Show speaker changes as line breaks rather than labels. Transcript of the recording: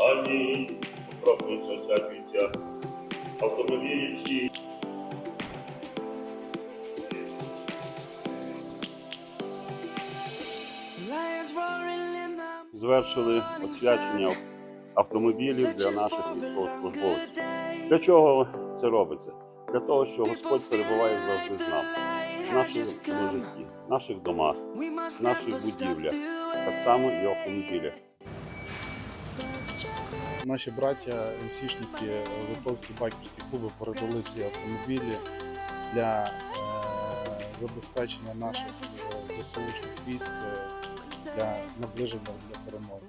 профілі освячуються автомобілі
the
Звершили освячення автомобілів для наших військовослужбовців. Для чого це робиться? Для того, що Господь перебуває завжди з нами, в нашому житті, в наших домах, в наших будівлях, так само і в автомобілях.
Наші браття, МСІшники, Литовські байкерські клуби передали ці автомобілі для е, забезпечення наших е, ЗСУшних військ е, для наближення для перемоги.